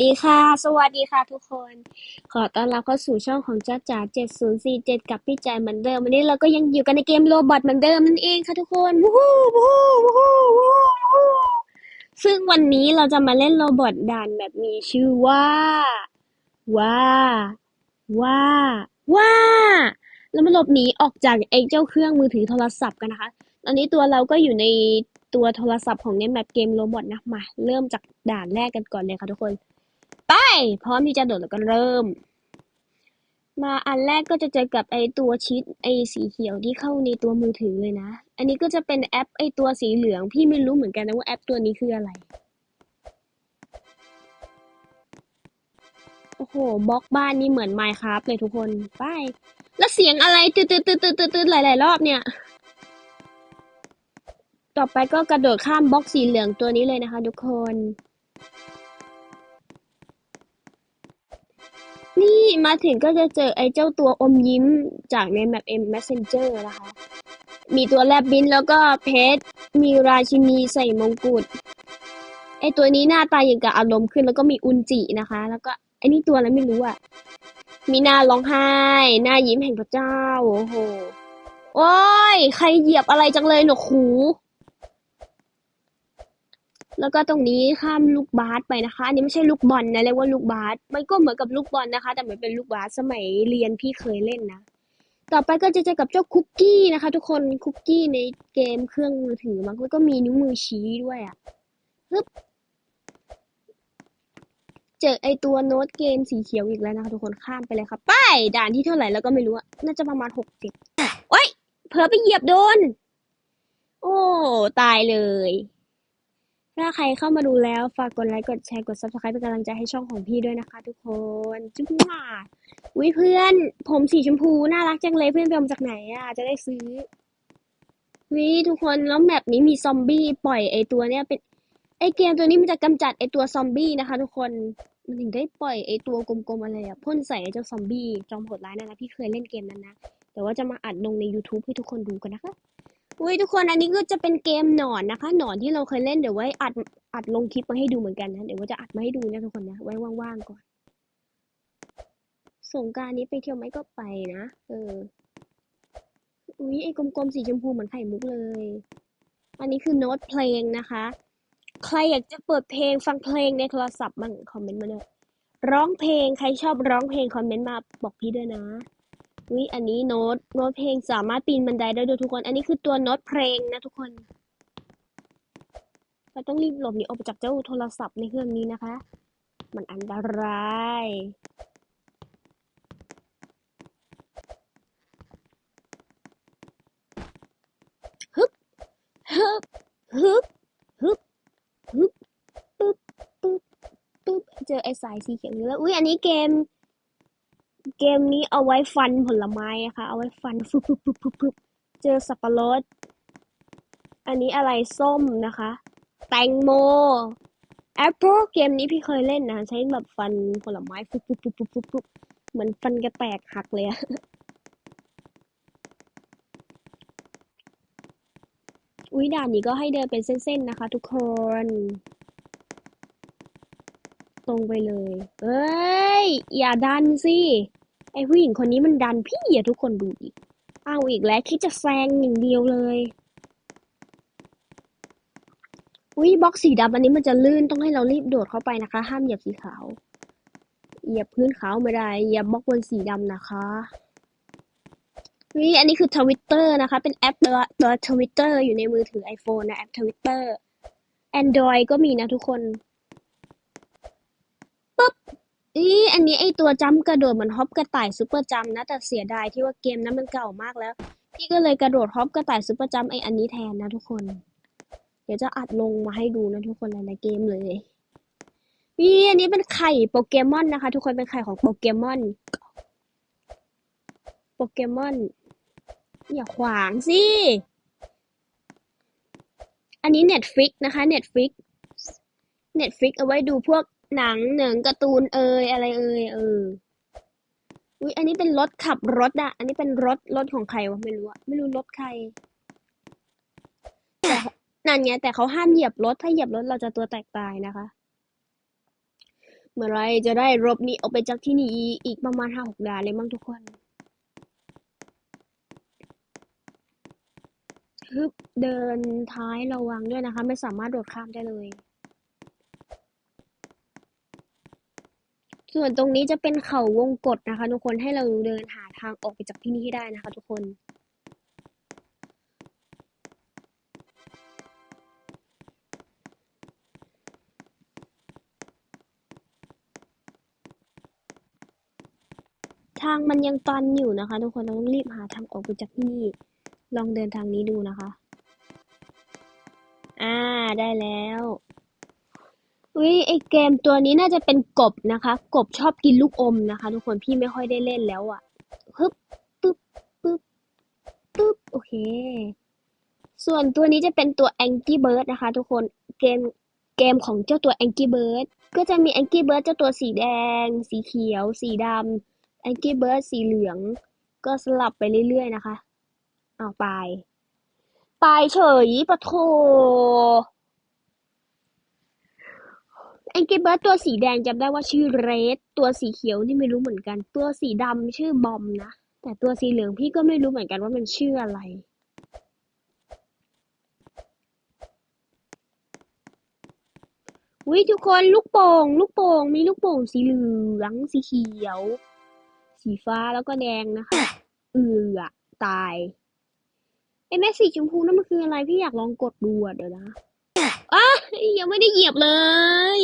ดีค่ะ สวัสดีค่ะทุกคน ขอต้อนรับเข้าสู่ช่องของจ้าจ๋า7047 กับพี่แจเหมือนเดิม วันนี้เราก็ยังอยู่กันในเกมโรบอทเหมือนเดิมนั่นเองค่ะทุกคน วู้ฮู้วู้ฮู้วู้ฮู้วู้ซึ่งวันนี้เราจะมาเล่นโรบอทด่านแบบมีชื่อว่า ว่า ว่า ว่า แล้วมาหลบหนีออกจากไอ้เจ้าเครื่องมือถือโทรศัพท์กันนะคะ ตอนนี้ตัวเราก็อยู่ในตัวโทรศัพท์ของในแมปเกมโรบอทนะ มา เริ่มจากด่านแรกกันก่อนเลยค่ะทุกคน ไป พร้อมที่จะโดดแล้วก็เริ่ม มาอันแรกก็จะเจอกับไอตัวชีตไอสีเขียวที่เข้าในตัวมือถือเลยนะ อันนี้ก็จะเป็นแอปไอตัวสีเหลือง พี่ไม่รู้เหมือนกันนะว่าแอปตัวนี้คืออะไร โอ้โหบล็อกบ้านนี่เหมือน Minecraft เลยทุกคน ไป แล้วเสียงอะไรตืดตืดตืดตืดตืดหลาย ๆ รอบเนี่ยต่อไปก็กระโดดข้ามบล็อกสีเหลืองตัวนี้เลยนะคะทุกคน นี่มาถึงก็จะเจอไอ้เจ้าตัวอมยิ้มจากในแมป M Messenger นะคะ มีตัวแลบบินแล้วก็เพชร มีราชินีใส่มงกุฎ ไอ้ตัวนี้หน้าตาอย่างกับอารมณ์ขึ้นแล้วก็มีอุนจินะคะ แล้วก็ไอ้นี่ตัวอะไรไม่รู้อะมีหน้าร้องไห้ หน้ายิ้มแห่งพระเจ้า โอ้โห โอ้ย ใครเหยียบอะไรจังเลยหนกหู แล้วก็ตรงนี้ข้ามลูกบาสไปนะคะ อันนี้ไม่ใช่ลูกบอลนะเรียกว่าลูกบาสมันก็เหมือนกับลูกบอลนะคะ แต่เหมันเป็นลูกบาสสมัยเรียนพี่เคยเล่นนะ ต่อไปก็จะเจอกับเจ้าคุกกี้นะคะ ทุกคนคุกกี้ในเกมเครื่องมือถือมันก็มีนิ้วมือชี้ด้วยอะ่ะฮึบเจอไอตัวโน้ตเกมสีเขียวอีกแล้วนะคะทุกคนข้ามไปเลยค่ะไปด่านที่เท่าไหร่แล้วก็ไม่รู้อะน่าจะประมาณหกเจ็ดโอ๊ยเผลอไปเหยียบโดน โอ้ ตายเลย ถ้าใครเข้ามาดูแล้ว ฝากกดไลค์กดแชร์กด subscribe เป็นกำลังใจให้ช่องของพี่ด้วยนะคะทุกคนจุ๊บหว่าอุ้ยเพื่อน ผมสีชมพูน่ารักจังเลยเพื่อนไปเอามาจากไหนอะ จะได้ซื้อวิทุกคนแล้วแมปนี้มีซอมบี้ปล่อยไอตัวเนี้ยเป็นไอเกมตัวนี้มันจะกำจัดไอตัวซอมบี้นะคะ ทุกคนมันถึงได้ปล่อยไอตัวกลมๆอะไรอะพ่นใส่ไอเจ้าซอมบี้จอมโหดร้ายนั่นนะพี่เคยเล่นเกมนั้นนะแต่ว่าจะมาอัดลงใน YouTube ให้ทุกคนดูกันนะคะ อุ้ยทุกคนอันนี้ก็จะเป็นเกมหนอนนะคะ หนอนที่เราเคยเล่นเดี๋ยวไว้อัดอัดลงคลิปมาให้ดูเหมือนกันนะเดี๋ยวว่าจะอัดมาให้ดูนะทุกคนนะไว้ว่างๆก่อนสงการนี้ไปเที่ยวไหมก็ไปนะเอออุ้ยไอ้กลมๆสีชมพูเหมือนไข่มุกเลย อันนี้คือโน้ตเพลงนะคะ ใครอยากจะเปิดเพลงฟังเพลงในโทรศัพท์บ้างคอมเมนต์มาด้วยร้องเพลงใครชอบร้องเพลงคอมเมนต์มาบอกพี่ด้วยนะ วิอันนี้โน้ตโน้ตเพลงสามารถปีนบันไดได้ด้วยทุกคน อันนี้คือตัวโน้ตเพลงนะทุกคนเราต้องรีบหลบหนีออกจากเจ้าโทรศัพท์ในเครื่องนี้นะคะ มันอันตรายฮึบฮึบฮึบฮึบฮึบปึ๊บปึ๊บปึ๊บเจอไอ้สายสีเขียวนี้แล้ว อุ้ยอันนี้เกม มนี้เอาไว้ฟันผลไม้นะคะ เอาไว้ฟันฟึบฟึบฟึบฟึบฟึบเจอสับปะรด อันนี้อะไรส้มนะคะ แตงโมแอปเปิลเกมนี้พี่เคยเล่นนะ ใช้แบบฟันผลไม้ฟึบฟึบฟึบฟึบฟึบฟึบเหมือนฟันกระแตกหักเลยอะอุ้ยด่านนี้ก็ให้เดินเป็นเส้นๆนะคะ ทุกคน ตรงไปเลย เอ้ย อย่าดันสิ ไอผู้หญิงคนนี้มันดันพี่อะทุกคนดูดิเอาอีกแล้วคิดจะแซงอย่างเดียวเลยอุ้ยบล็อกสีดำอันนี้มันจะลื่นต้องให้เรารีบโดดเข้าไปนะคะ ห้ามเหยียบสีขาว เหยียบพื้นขาวไม่ได้เหยียบบล็อกบนสีดำนะคะนี่อันนี้คือทวิตเตอร์นะคะ เป็นแอปตัวตัวทวิตเตอร์อยู่ในมือถือ iPhone นะแอปทวิตเตอร์ Android ก็มีนะทุกคนปุ๊บ อีอันนี้ไอตัวจัมป์กระโดดเหมือนฮอปกระต่ายซูเปอร์จัมป์นะแต่เสียดายที่ว่าเกมนั้นมันเก่ามากแล้ว พี่ก็เลยกระโดดฮอปกระต่ายซูเปอร์จัมป์ไออันนี้แทนนะทุกคน เดี๋ยวจะอัดลงมาให้ดูนะทุกคนในเกมเลยนี่อันนี้เป็นไข่โปเกมอนนะคะ ทุกคนเป็นไข่ของโปเกมอนโปเกมอนอย่าขวางสิ อันนี้ Netflix นะคะ Netflix Netflix เอาไว้ดูพวก หนังหนังการ์ตูนเอยอะไรเอยเอออุ้ยอันนี้เป็นรถขับรถอะอันนี้เป็นรถรถของใครวะไม่รู้อะไม่รู้รถใครแต่นั่นไงแต่เขาห้ามเหยียบรถถ้าเหยียบรถเราจะตัวแตกตายนะคะ เมื่อไรจะได้รบนี้ออกไปจากที่นี่อีกประมาณห้าหกดานเลยมั้งทุกคนฮึบเดินท้ายระวังด้วยนะคะ ไม่สามารถโดดข้ามได้เลย ส่วนตรงนี้จะเป็นเขาวงกตนะคะ ทุกคนให้เราเดินหาทางออกไปจากที่นี่ให้ได้นะคะ ทุกคน ทางมันยังตันอยู่นะคะ ทุกคนเราต้องรีบหาทางออกไปจากที่นี่ ลองเดินทางนี้ดูนะคะ อ่าได้แล้ว อุ้ยไอเกมตัวนี้น่าจะเป็นกบนะคะ กบชอบกินลูกอมนะคะ ทุกคนพี่ไม่ค่อยได้เล่นแล้วอะ่ะฮึบปึ๊บปึ๊บปึ๊บโอเค ส่วนตัวนี้จะเป็นตัว Angry Bird นะคะ ทุกคนเกมเกมของเจ้าตัว Angry Bird ก็จะมี Angry Bird เจ้าตัวสีแดง สีเขียว สีดำ Angry Bird สีเหลือง ก็สลับไปเรื่อยๆนะคะ เอาไปตายเฉยปะโถ แองกี้เบิร์ดตัวสีแดงจำได้ว่าชื่อเรดตัวสีเขียวนี่ไม่รู้เหมือนกัน ตัวสีดำชื่อบอมนะ แต่ตัวสีเหลืองพี่ก็ไม่รู้เหมือนกันว่ามันชื่ออะไรวิทุกคนลูกโป่งลูกโป่งมีลูกโป่งสีเหลืองสีเขียว สีฟ้าแล้วก็แดงนะคะเอือตายไอ้แม่สีชมพูนั่นมันคืออะไรพี่อยากลองกดดูอะเดี๋ยวนะ อ้ายังไม่ได้เหยียบเลย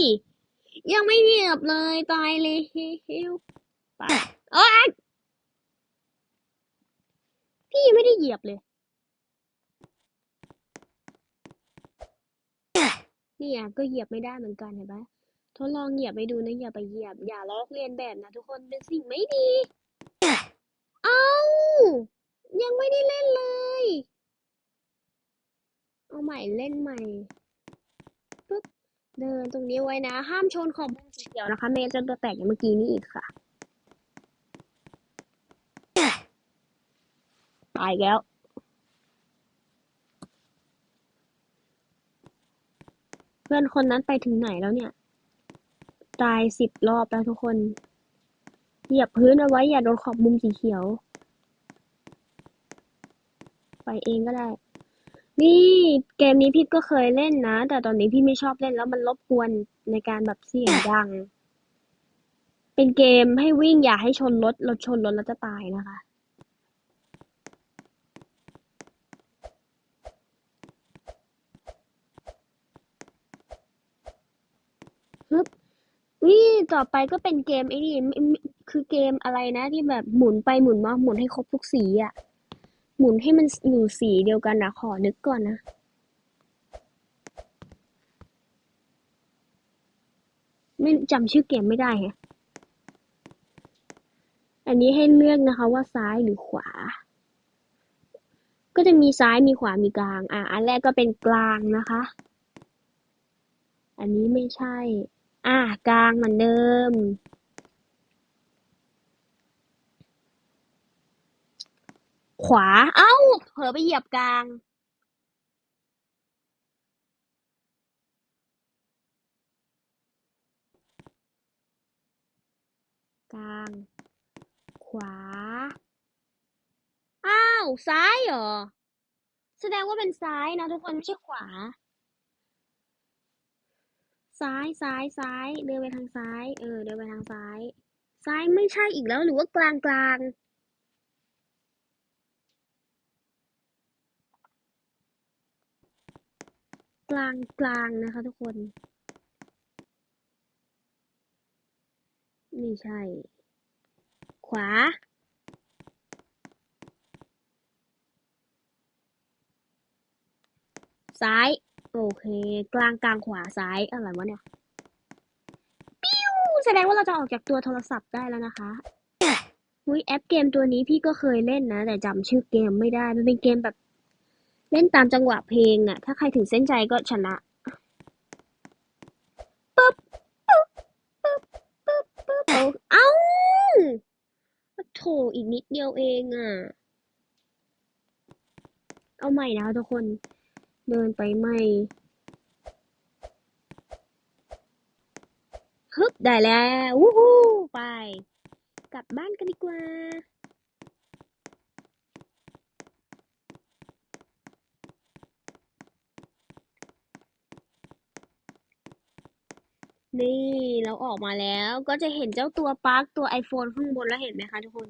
ยังไม่เหยียบเลยตายเลยเฮ้วไปเอ้ยพี่ยังไม่ได้เหยียบเลยเนี่ยก็เหยียบไม่ได้เหมือนกันเห็นปะทดลองเหยียบไปดูนะอย่าไปเหยียบ อย่าลอกเลียนแบบนะทุกคนเป็นสิ่งไม่ดี เอายังไม่ได้เล่นเลย เอาใหม่เล่นใหม่ เดินตรงนี้ไว้นะ ห้ามชนขอบมุมสีเขียวนะคะเมย์จะตัวแตกอย่างเมื่อกี้นี้อีกค่ะ ตายแล้ว เพื่อนคนนั้นไปถึงไหนแล้วเนี่ย ตายสิบรอบแล้วทุกคน เหยียบพื้นเอาไว้อย่าโดนขอบมุมสีเขียว ไปเองก็ได้ นี่เกมนี้พี่ก็เคยเล่นนะ แต่ตอนนี้พี่ไม่ชอบเล่นแล้วมันรบกวนในการแบบเสียงดัง เป็นเกมให้วิ่งอย่าให้ชนรถรถชนรถแล้วจะตายนะคะ ฮึบวิต่อไปก็เป็นเกมไอ้นี่คือเกมอะไรนะที่แบบหมุนไปหมุนมาหมุนให้ครบทุกสีอะ หมุนให้มันอยู่สีเดียวกันนะขอนึกก่อนนะไม่จำชื่อเกมไม่ได้ฮะอันนี้ให้เลือกนะคะว่าซ้ายหรือขวา ก็จะมีซ้ายมีขวามีกลาง อะ อันแรกก็เป็นกลางนะคะ อันนี้ไม่ใช่ อะกลางเหมือนเดิม ขวา เอ้า เผลอไปเหยียบกลางกลาง ขวา อ้าว ซ้ายเหรอ แสดงว่าเป็นซ้ายนะทุกคนไม่ใช่ขวา ซ้ายซ้ายซ้าย เดินไปทางซ้าย เออ เดินไปทางซ้าย ซ้ายไม่ใช่อีกแล้วหรือว่ากลางกลาง กลางกลางนะคะทุกคนไม่ใช่ ขวา ซ้าย โอเค กลางกลางขวาซ้าย อะไรวะเนี่ยปิ้วแสดงว่าเราจะออกจากตัวโทรศัพท์ได้แล้วนะคะอุ้ยแอปเกมตัวนี้พี่ก็เคยเล่นนะ แต่จำชื่อเกมไม่ได้ มันเป็นเกมแบบ เล่นตามจังหวะเพลงอะถ้าใครถึงเส้นใจก็ชนะปึ๊บปึ๊บปึ๊บปึ๊บปึ๊บเอาเอ้าโถอีกนิดเดียวเองอะเอาใหม่นะคะทุกคน เดินไปใหม่ฮึบได้แล้ววู้ฮู้ไป กลับบ้านกันดีกว่า นี่เราออกมาแล้วก็จะเห็นเจ้าตัวปลั๊กตัว iPhone ข้างบนแล้วเห็นไหมคะทุกคน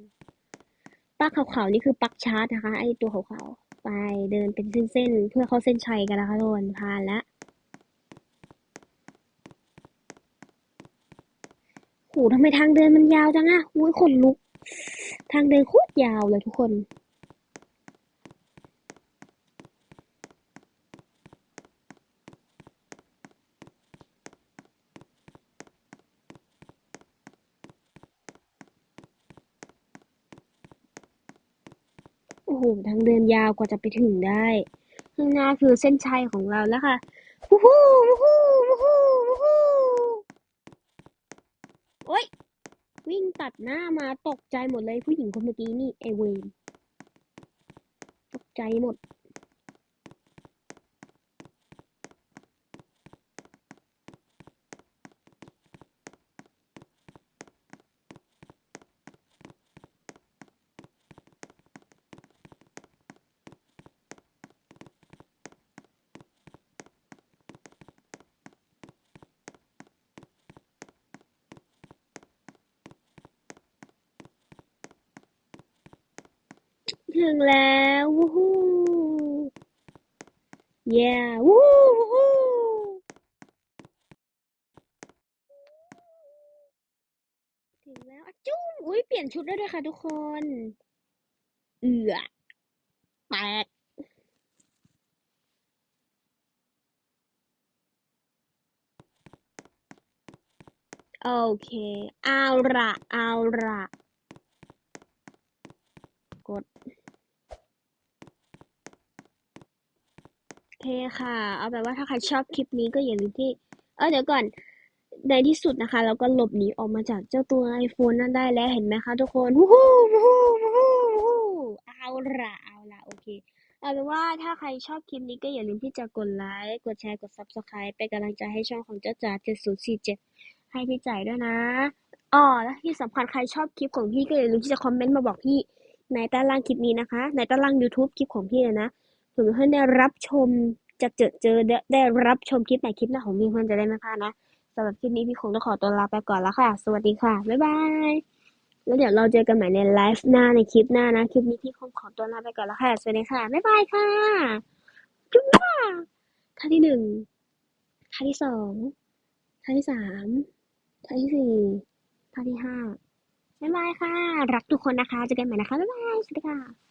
ปลั๊กขาวๆนี่คือปลั๊กชาร์จนะคะไอตัวขาวๆไปเดินเป็นเส้นๆเพื่อเข้าเส้นชัยกันนะคะทุกคนผ่านแล้วโหทำไมทางเดินมันยาวจังอะอุ้ยขนลุก ทางเดินโคตรยาวเลยทุกคน โอ้โหทางเดินยาวกว่าจะไปถึงได้ข้างหน้าคือเส้นชัยของเราแล้วค่ะวู้ฮู้วู้ฮู้วู้ฮู้วู้ฮู้โอ๊ยวิ่งตัดหน้ามาตกใจหมดเลยผู้หญิงคนเมื่อกี้นี่ไอเวนตกใจหมด ถึงแล้ววู้ฮู้ yeah วู้ฮู้ถึงแล้วอะจุ้มอุ้ยเปลี่ยนชุดได้ด้วยค่ะทุกคน เอือแตกโอเค เอาละเอาละกด โอ เคค่ะ เอาแบบว่าถ้าใครชอบคลิปนี้ก็อย่าลืมที่ เออเดี๋ยวก่อน ในที่สุดนะคะ เราก็หลบหนีออกมาจากเจ้าตัว iPhone นั่นได้แล้วเห็นไหมคะทุกคนวู้ฮู้วู้ฮู้วู้ฮู้วู้ฮู้เอาละเอาละโอเค เอาเป็นว่าถ้าใครชอบคลิปนี้ก็อย่าลืมที่จะกดไลค์ กดแชร์ กด Subscribe เป็นกำลังใจให้ช่องของเจ้าจ๋า7047 ให้พี่จ่ายด้วยนะอ๋อและที่สำคัญใครชอบคลิปของพี่ก็อย่าลืมที่จะคอมเมนต์มาบอกพี่ในใต้ล่างคลิปนี้นะคะ ในใต้ล่าง YouTube คลิปของพี่เลยนะ เผื่อเพื่อนได้รับชมจะเจอเจอได้รับชมคลิปไหนคลิปหน้าของพี่เพื่อนจะได้ไม่พลาดนะสำหรับคลิปนี้พี่คงต้องขอตัวลาไปก่อนแล้วค่ะ สวัสดีค่ะ บ๊ายบาย แล้วเดี๋ยวเราเจอกันใหม่ในไลฟ์หน้าในคลิปหน้านะ คลิปนี้พี่คงขอตัวลาไปก่อนแล้วค่ะ สวัสดีค่ะ บ๊ายบายค่ะ จุ๊บท่าที่หนึ่งท่าที่สองท่าที่สามท่าที่สี่ท่าที่ห้าบ๊ายบายค่ะ รักทุกคนนะคะ เจอกันใหม่นะคะ บ๊ายบาย สวัสดีค่ะ